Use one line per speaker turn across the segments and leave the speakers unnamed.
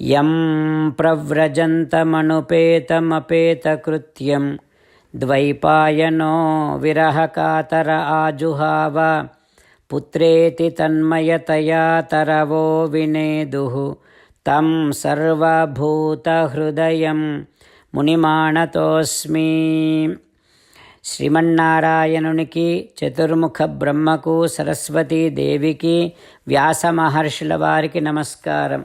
యం ప్రవ్రజంతమనుపేతమపేతకృత్యం. ద్వైపాయనో విరహకాతర ఆజుహావ. పుత్రేతి తన్మయతయా తరవో వినేదుః. తం సర్వభూతహృదయం మునిమాణతోస్మి. శ్రీమన్నారాయణునికి చతుర్ముఖ బ్రహ్మకు సరస్వతీదేవికి వ్యాస మహర్షుల వారికి నమస్కారం.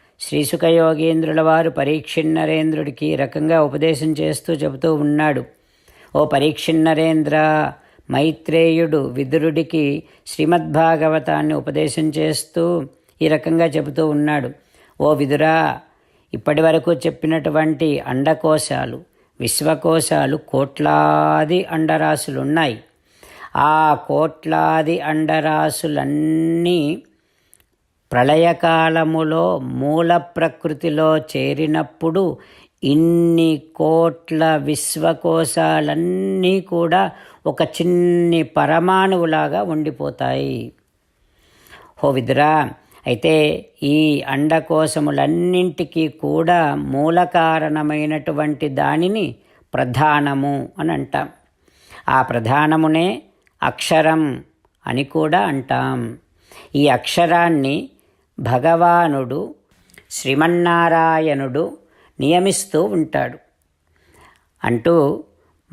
శ్రీసుఖయోగీంద్రుల వారు పరీక్షిన్నరేంద్రుడికి రకంగా ఉపదేశం చేస్తూ చెబుతూ ఉన్నాడు. ఓ పరీక్షిన్నరేంద్ర మైత్రేయుడు విదురుడికి శ్రీమద్భాగవతాన్ని ఉపదేశం చేస్తూ ఈ రకంగా చెబుతూ ఉన్నాడు. ఓ విదురా ఇప్పటి వరకు చెప్పినటువంటి అండకోశాలు విశ్వకోశాలు కోట్లాది అండరాశులున్నాయి. ఆ కోట్లాది అండరాశులన్నీ ప్రళయకాలములో మూల ప్రకృతిలో చేరినప్పుడు ఇన్ని కోట్ల విశ్వకోశాలన్నీ కూడా ఒక చిన్ని పరమాణువులాగా ఉండిపోతాయి. హో విదురా అయితే ఈ అండకోశములన్నింటికీ కూడా మూల కారణమైనటువంటి దానిని ప్రధానము అని అంటాం. ఆ ప్రధానమునే అక్షరం అని కూడా అంటాం. ఈ అక్షరాన్ని భగవానుడు శ్రీమన్నారాయణుడు నియమిస్తూ ఉంటాడు. అంటూ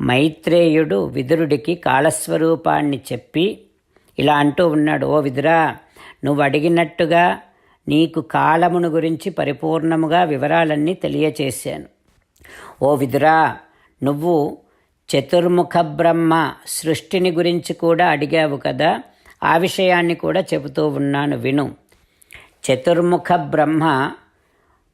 మైత్రేయుడు విదురుడికి కాళస్వరూపాన్ని చెప్పి ఇలా అంటూ ఉన్నాడు ఓ విదురా నువ్వు అడిగినట్టుగా నీకు కాలమును గురించి పరిపూర్ణముగా వివరాలన్నీ తెలియచేశాను. ఓ విదురా నువ్వు చతుర్ముఖ బ్రహ్మ సృష్టిని గురించి కూడా అడిగావు కదా ఆ విషయాన్ని కూడా చెబుతూ ఉన్నాను విను. చతుర్ముఖ బ్రహ్మ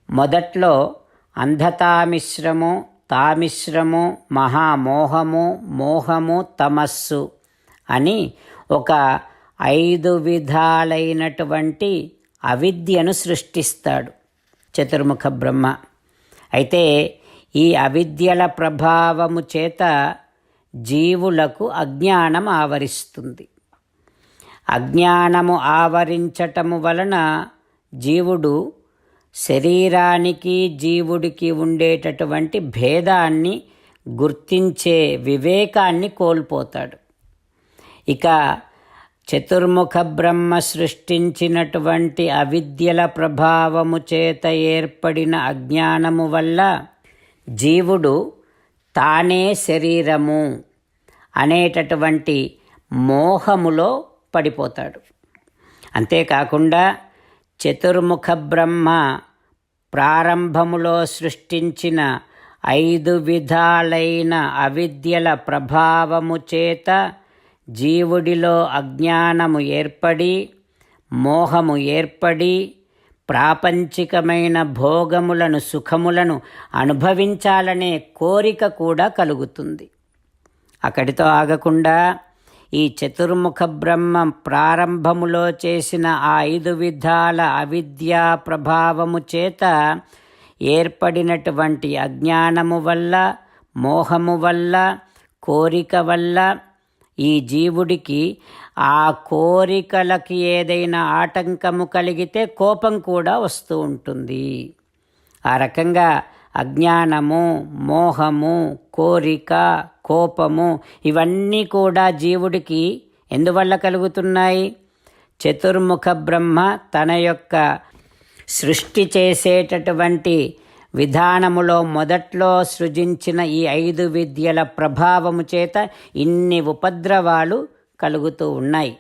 మొదట్లో అంధతామిశ్రము తామిశ్రము మహామోహము మోహము తమస్సు అని ఒక ఐదు విధాలైనటువంటి అవిద్యను సృష్టిస్తాడు చతుర్ముఖ బ్రహ్మ. అయితే ఈ అవిద్యల ప్రభావము చేత జీవులకు అజ్ఞానం ఆవరిస్తుంది. అజ్ఞానము ఆవరించటము వలన జీవుడు శరీరానికి జీవుడికి ఉండేటటువంటి భేదాన్ని గుర్తించే వివేకాన్ని కోల్పోతాడు. ఇక చతుర్ముఖ బ్రహ్మ సృష్టించినటువంటి అవిద్యల ప్రభావము చేత ఏర్పడిన అజ్ఞానము వల్ల జీవుడు తానే శరీరము అనేటటువంటి మోహములో పడిపోతాడు. అంతేకాకుండా చతుర్ముఖ బ్రహ్మ ప్రారంభములో సృష్టించిన ఐదు విధాలైన అవిద్యల ప్రభావము చేత జీవుడిలో అజ్ఞానము ఏర్పడి మోహము ఏర్పడి ప్రాపంచికమైన భోగములను సుఖములను అనుభవించాలనే కోరిక కూడా కలుగుతుంది. అక్కడితో ఆగకుండా ఈ చతుర్ముఖ బ్రహ్మ ప్రారంభములో చేసిన ఆ ఐదు విధాల అవిద్యా ప్రభావము చేత ఏర్పడినటువంటి అజ్ఞానము వల్ల మోహము వల్ల కోరిక వల్ల ఈ జీవుడికి ఆ కోరికలకి ఏదైనా ఆటంకము కలిగితే కోపం కూడా వస్తూ ఉంటుంది. ఆ రకంగా అజ్ఞానము మోహము కోరిక కోపము ఇవన్నీ కూడా జీవుడికి ఎందువల్ల కలుగుతున్నాయి? చతుర్ముఖ బ్రహ్మ తన యొక్క సృష్టి చేసేటటువంటి విధానములో మొదట్లో సృజించిన ఈ ఐదు విద్యల ప్రభావము చేత ఇన్ని ఉపద్రవాలు కలుగుతూ ఉన్నాయి.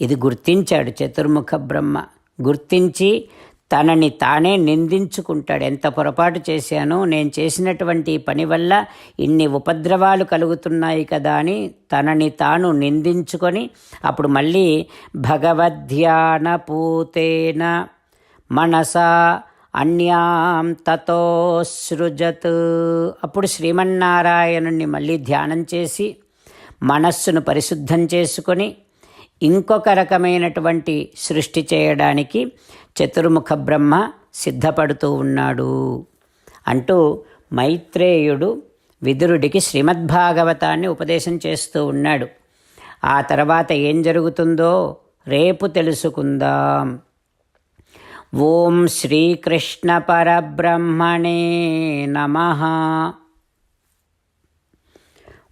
ఇది గుర్తించాడు చతుర్ముఖ బ్రహ్మ. గుర్తించి తనని తానే నిందించుకుంటాడు. ఎంత పొరపాటు చేశానో నేను చేసినటువంటి పని వల్ల ఇన్ని ఉపద్రవాలు కలుగుతున్నాయి కదా అని తనని తాను నిందించుకొని అప్పుడు మళ్ళీ భగవద్ధ్యాన పూతేన మనసా అన్యాం తతో సృజత్ అప్పుడు శ్రీమన్నారాయణుణ్ణి మళ్ళీ ధ్యానం చేసి మనస్సును పరిశుద్ధం చేసుకొని ఇంకొక రకమైనటువంటి సృష్టి చేయడానికి చతుర్ముఖ బ్రహ్మ సిద్ధపడుతూ ఉన్నాడు. అంటూ మైత్రేయుడు విదురుడికి శ్రీమద్భాగవతాన్ని ఉపదేశం చేస్తూ ఉన్నాడు. ఆ తర్వాత ఏం జరుగుతుందో రేపు తెలుసుకుందాం. ఓం శ్రీకృష్ణ పరబ్రహ్మణే నమ.